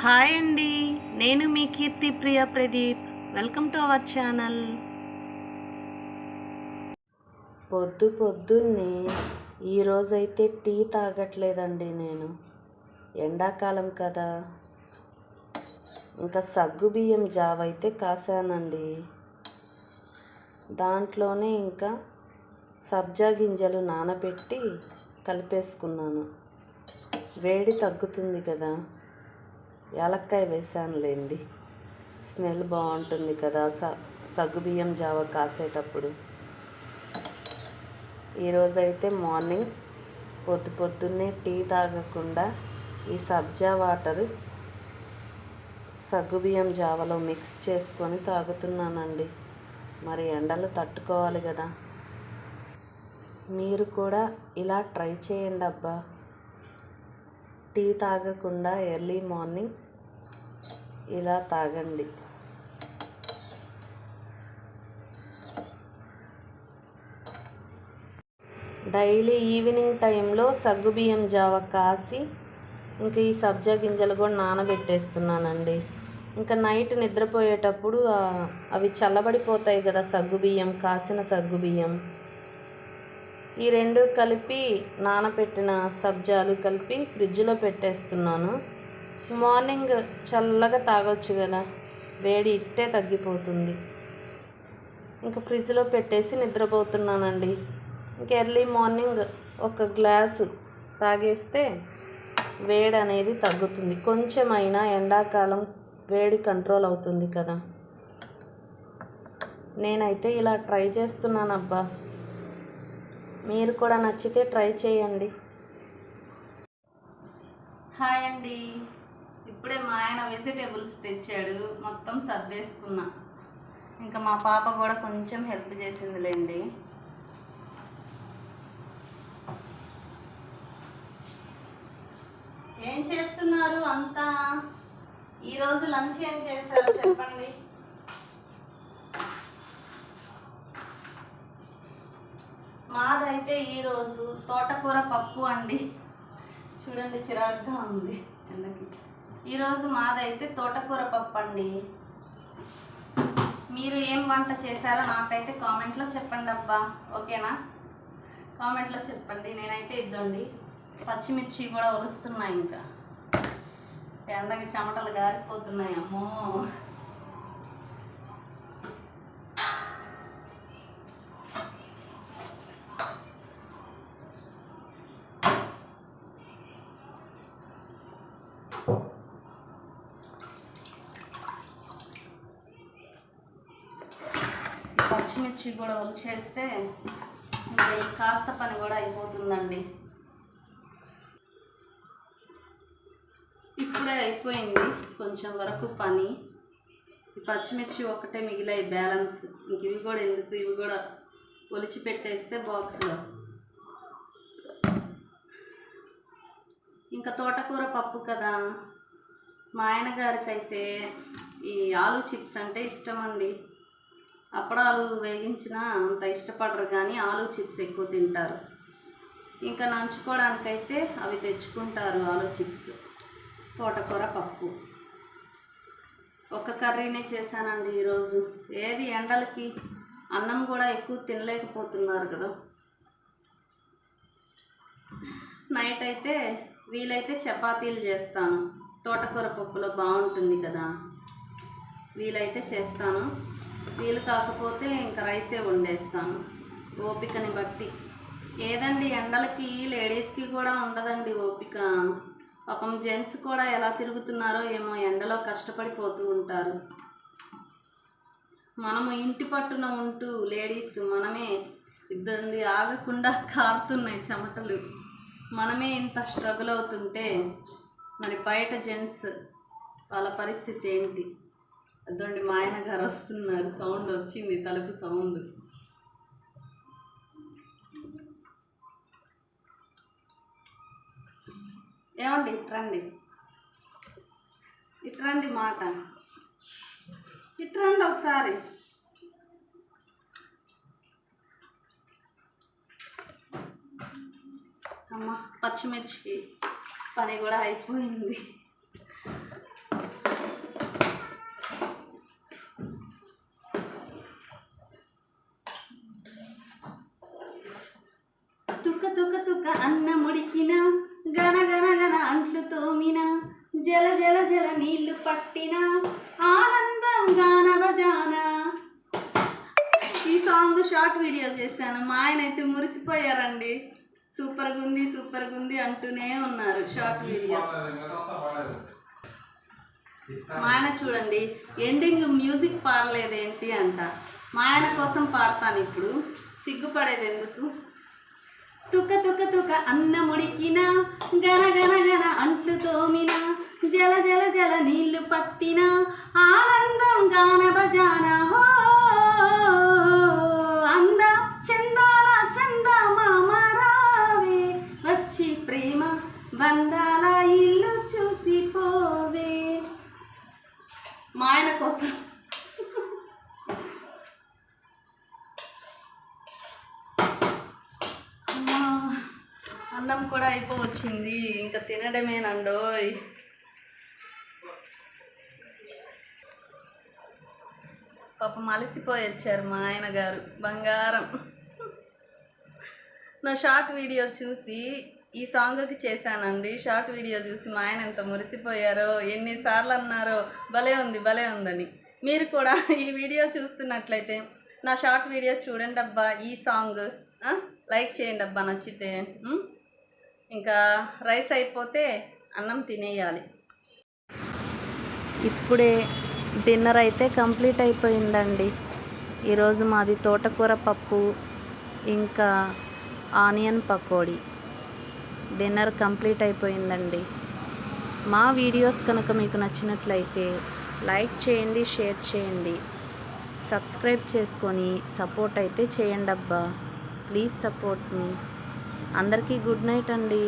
Hi అండి నేను మీ Keerthi Priya Pradeep. Welcome to our channel పొద్దు పొద్దున్నే ఈరోజైతే టీ తాగట్లేదండి నేను. ఎండాకాలం కదా. ఇంకా సగ్గు బియ్యం జావ అయితే కాసానండి. దాంట్లోనే ఇంకా సబ్జా గింజలు నానబెట్టి కలిపేసుకున్నాను. వేడి తగ్గుతుంది కదా. యాలక్కాయ వేసానులేండి స్మెల్ బాగుంటుంది కదా స సగ్గుబియ్యం జావ కాసేటప్పుడు. ఈరోజైతే మార్నింగ్ పొద్దు పొద్దున్నే టీ తాగకుండా ఈ సబ్జా వాటరు సగ్గుబియ్యం జావలో మిక్స్ చేసుకొని తాగుతున్నానండి. మరి ఎండలు తట్టుకోవాలి కదా. మీరు కూడా ఇలా ట్రై చేయండి అబ్బా టీ తాగకుండా ఎర్లీ మార్నింగ్ ఇలా తాగండి. డైలీ ఈవినింగ్ టైంలో సగ్గుబియ్యం జావ కాసి ఇంకా ఈ సబ్జా గింజలు కూడా నానబెట్టేస్తున్నానండి. ఇంకా నైట్ నిద్రపోయేటప్పుడు అవి చల్లబడిపోతాయి కదా సగ్గుబియ్యం కాసిన సగ్గుబియ్యం ఈ రెండు కలిపి నానబెట్టిన సబ్జాలు కలిపి ఫ్రిడ్జ్లో పెట్టేస్తున్నాను. మార్నింగ్ చల్లగా తాగొచ్చు కదా వేడి ఇట్టే తగ్గిపోతుంది. ఇంకా ఫ్రిడ్జ్లో పెట్టేసి నిద్రపోతున్నానండి. ఇంక ఎర్లీ మార్నింగ్ ఒక గ్లాసు తాగేస్తే వేడి అనేది తగ్గుతుంది. కొంచెమైనా ఎండాకాలం వేడి కంట్రోల్ అవుతుంది కదా. నేనైతే ఇలా ట్రై చేస్తున్నానబ్బా. మీరు కూడా నచ్చితే ట్రై చేయండి. హాయ్ అండి. ఇప్పుడే మా ఆయన వెజిటేబుల్స్ తెచ్చాడు. మొత్తం సర్దేసుకున్నా. ఇంకా మా పాప కూడా కొంచెం హెల్ప్ చేసిందిలేండి. ఏం చేస్తున్నారు అంతా? ఈరోజు లంచ్ ఏం చేశారు? చెప్పండి. మాదైతే ఈరోజు తోటకూర పప్పు అండి. చూడండి చిరాగ్గా ఉంది ఎండకి. ఈరోజు మాదైతే తోటకూర పప్పు అండి. మీరు ఏం వంట చేశారో నాకైతే కామెంట్లో చెప్పండి అబ్బా. ఓకేనా? కామెంట్లో చెప్పండి. నేనైతే ఇద్దండి పచ్చిమిర్చి కూడా ఒలుస్తున్నాయి ఇంకా. ఎండకి చెమటలు గారిపోతున్నాయి అమ్మో. పచ్చిమిర్చి కూడా వచ్చేస్తే ఇంకా ఈ కాస్త పని కూడా అయిపోతుందండి. ఇప్పుడే అయిపోయింది కొంచెం వరకు పని. ఈ పచ్చిమిర్చి ఒకటే మిగిలాయి బ్యాలెన్స్. ఇంక ఇవి కూడా ఎందుకు? ఇవి కూడా ఒలిచి పెట్టేస్తే బాక్స్లో. ఇంకా తోటకూర పప్పు కదా? మా ఆయన గారికి అయితే ఈ ఆలు చిప్స్ అంటే ఇష్టం అండి అప్పడాలు వేగించినా అంత ఇష్టపడరు కానీ ఆలు చిప్స్ ఎక్కువ తింటారు. ఇంకా నంచుకోవడానికైతే అవి తెచ్చుకుంటారు ఆలు చిప్స్ తోటకూర పప్పు. ఒక కర్రీనే చేశానండి ఈరోజు. ఏది ఎండలకి అన్నం కూడా ఎక్కువ తినలేకపోతున్నారు కదా. నైట్ అయితే వీలైతే చపాతీలు చేస్తాను. తోటకూర పప్పులో బాగుంటుంది కదా. వీలైతే చేస్తాను. వీలు కాకపోతే ఇంకా రైసే వండేస్తాను. ఓపికని బట్టి. ఏదండి ఎండలకి లేడీస్కి కూడా ఉండదండి ఓపిక. పాపం జెంట్స్ కూడా ఎలా తిరుగుతున్నారో ఏమో ఎండలో కష్టపడిపోతూ ఉంటారు. మనము ఇంటి పట్టున ఉంటూ లేడీస్ మనమే ఇద్దరిని ఆగకుండా కారుతున్నాయి చెమటలు. మనమే ఇంత స్ట్రగుల్ అవుతుంటే మరి బయట జెంట్స్ వాళ్ళ పరిస్థితి ఏంటి? అదండి మా ఆయన గారు వస్తున్నారు. సౌండ్ వచ్చింది తలుపు సౌండ్. ఏమండి ఇట్రండి ఇట్రండి మాట. ఇట్రండి ఒకసారి. అమ్మ పచ్చిమిర్చి పని కూడా అయిపోయింది. పట్టిన ఆనందం గాన భజాన ఈ సాంగ్ షార్ట్ వీడియో చేశాను. మా ఆయన అయితే మురిసిపోయారండి. సూపర్గా ఉంది సూపర్గా ఉంది అంటూనే ఉన్నారు షార్ట్ వీడియో. మా ఆయన చూడండి ఎండింగ్ మ్యూజిక్ పాడలేదేంటి అంట. మా ఆయన కోసం పాడతాను ఇప్పుడు. సిగ్గుపడేది ఎందుకు? తుక తుక తుక అన్న ముడికిన గన గన గన అంట్లు తోమిన జల జల జల నీళ్ళు పట్టిన ఆనందం గానభజాన హో అన్నం కూడా అయిపోవచ్చింది. ఇంకా తినడమేనండోయ్ పాపం అలసిపోయొచ్చారు మా ఆయన గారు బంగారం. నా షార్ట్ వీడియో చూసి ఈ సాంగ్కి చేశానండి. షార్ట్ వీడియో చూసి మా ఆయన ఎంత మురిసిపోయారో ఎన్నిసార్లు అన్నారో భలే ఉంది భలే ఉందని. మీరు కూడా ఈ వీడియో చూస్తున్నట్లయితే నా షార్ట్ వీడియో చూడండి అబ్బా ఈ సాంగ్. లైక్ చేయండి అబ్బా నచ్చితే ఇంకా రైస్ అయిపోతే అన్నం తినేయాలి. ఇప్పుడే డిన్నర్ అయితే కంప్లీట్ అయిపోయిందండి. ఈరోజు మాది తోటకూర పప్పు ఇంకా ఆనియన్ పకోడీ. డిన్నర్ కంప్లీట్ అయిపోయిందండి. మా వీడియోస్ కనుక మీకు నచ్చినట్లయితే లైక్ చేయండి షేర్ చేయండి. సబ్స్క్రైబ్ చేసుకొని సపోర్ట్ అయితే చేయండి అబ్బా ప్లీజ్ సపోర్ట్ మీ. అందరికీ గుడ్ నైట్ అండి.